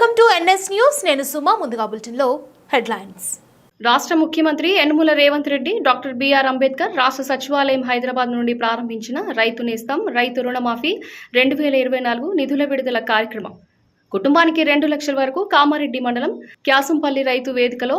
Welcome to NS news. నేను సుమా ముందుగా బులెటిన్లో హెడ్లైన్స్. రాష్ట్ర ముఖ్యమంత్రి Yanamala Revanth Reddy doctor B R Ambedkar రాష్ట్ర సచివాలయం హైదరాబాద్ నుండి ప్రారంభించిన రైతు నేస్తం రైతు రుణమాఫీ రెండు వేల ఇరవై నాలుగు నిధుల విడుదల కార్యక్రమం. కుటుంబానికి రెండు లక్షల వరకు కామారెడ్డి మండలం క్యాసంపల్లి రైతు వేదికలో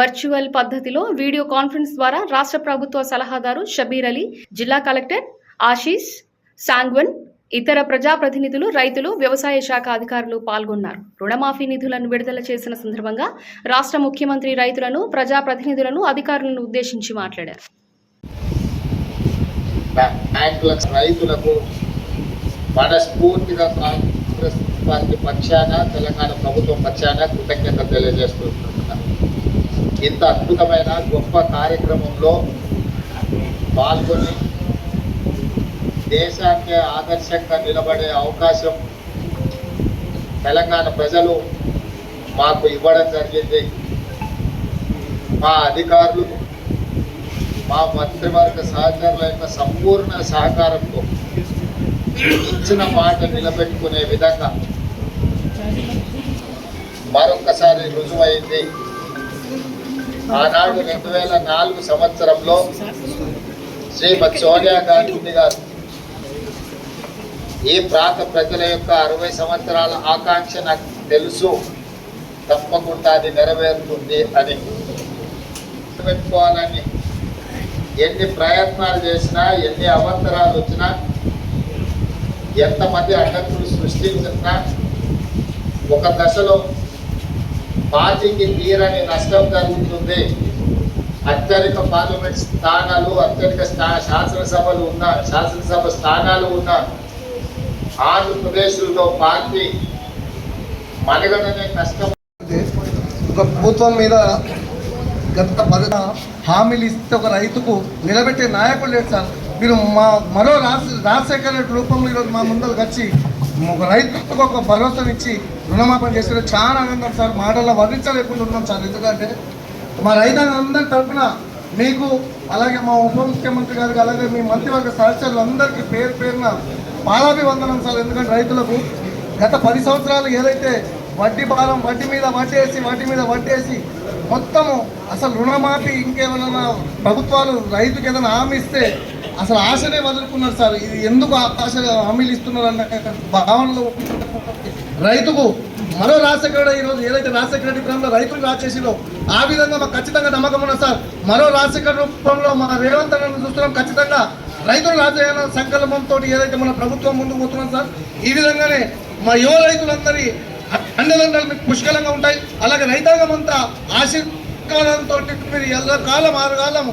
వర్చువల్ పద్ధతిలో వీడియో కాన్ఫరెన్స్ ద్వారా రాష్ట్ర ప్రభుత్వ సలహాదారు షబీర్ అలీ జిల్లా కలెక్టర్ ఆశీష్ సాంగ్వన్ ఇతర ప్రజాప్రతినిధులు రైతులు వ్యవసాయ శాఖ అధికారులు పాల్గొన్నారు. రుణమాఫీ నిధులను విడుదల చేసిన సందర్భంగా రాష్ట్ర ముఖ్యమంత్రి రైతులను ప్రజాప్రతినిధులను అధికారులను ఉద్దేశించి మాట్లాడారు. రైతులకు మనస్ఫూర్తిగా కాంగ్రెస్ పార్టీ పక్షాన తెలంగాణ ప్రభుత్వం పక్షాన కృతజ్ఞత తెలియజేస్తున్నాను ఇంత అద్భుతమైన గొప్ప కార్యక్రమంలో పాల్గొని దేశానికి ఆదర్శంగా నిలబడే అవకాశం తెలంగాణ ప్రజలు మాకు ఇవ్వడం జరిగింది. మా అధికారులు మా మంత్రివర్గ సహచరుల యొక్క సంపూర్ణ సహకారంతో ఇచ్చిన మాట నిలబెట్టుకునే విధంగా మరొకసారి రుజువైంది. ఆనాడు రెండు వేల నాలుగు సంవత్సరంలో శ్రీమతి సోనియా గాంధీ గారు ఈ ప్రాంత ప్రజల యొక్క అరవై సంవత్సరాల ఆకాంక్ష నాకు తెలుసు. తప్పకుండా అది నెరవేరుతుంది అని పెట్టుకోవాలని ఎన్ని ప్రయత్నాలు చేసినా ఎన్ని అవంతరాలు వచ్చినా ఎంతమంది అడ్డంకులు సృష్టించినా ఒక దశలో పార్టీకి తీరని నష్టం జరుగుతుంది. అత్యధిక పార్లమెంట్ స్థానాలు అత్యధిక స్థా శాసనసభలు ఉన్న శాసనసభ స్థానాలు ఉన్న ఆంధ్రప్రదేశ్లో పార్టీ మనగడనే కష్టం. ఒక ప్రభుత్వం మీద గత పద హామీలు ఇస్తే ఒక రైతుకు నిలబెట్టే నాయకుడు లేదు సార్. మీరు మా మరో రాజ రాజశేఖర రెడ్డి రూపంలో ఈరోజు మా ముందరకు వచ్చి ఒక రైతుకు ఒక భరోసానిచ్చి రుణమాపణ చేసిన చాలా ఆనందం సార్. మాటల్లో వర్ణించలేకుండా ఉన్నాం సార్. ఎందుకంటే మా రైతాంగం తరఫున మీకు అలాగే మా ఉప ముఖ్యమంత్రి గారికి అలాగే మీ మంత్రివర్గ సహచరులందరికీ పేరు పేరున పాలాభివందనం సార్ ఎందుకంటే రైతులకు గత పది సంవత్సరాలు ఏదైతే వడ్డీ భారం వడ్డీ మీద వడ్డేసి వడ్డీ మీద వడ్డేసి మొత్తము అసలు రుణమాఫీ ఇంకేమైనా ప్రభుత్వాలు రైతుకి ఏదైనా హామీ ఇస్తే అసలు ఆశనే వదులుకున్నారు సార్. ఇది ఎందుకు ఆశ హామీలు ఇస్తున్నారు అన్న భావనలో రైతుకు మరో రాజశేఖర ఈరోజు ఏదైతే రాజశేఖర రెడ్డి ప్రేమలో రైతులు రాచేసిలో ఆ విధంగా మాకు ఖచ్చితంగా నమ్మకం ఉన్నది సార్. మరో రాజశేఖర రూపంలో మన రేవంత్ చూస్తున్నాం ఖచ్చితంగా. రైతులు రాజయ్య సంకల్పంతో ఏదైతే మన ప్రభుత్వం ముందుకు పోతున్నాం సార్ ఈ విధంగానే మా యువ రైతులందరి అండదండలు మీకు పుష్కలంగా ఉంటాయి. అలాగే రైతాంగం అంతా ఆశీర్వాదంతో మీరు ఎల్లకాలం ఆరు కాలం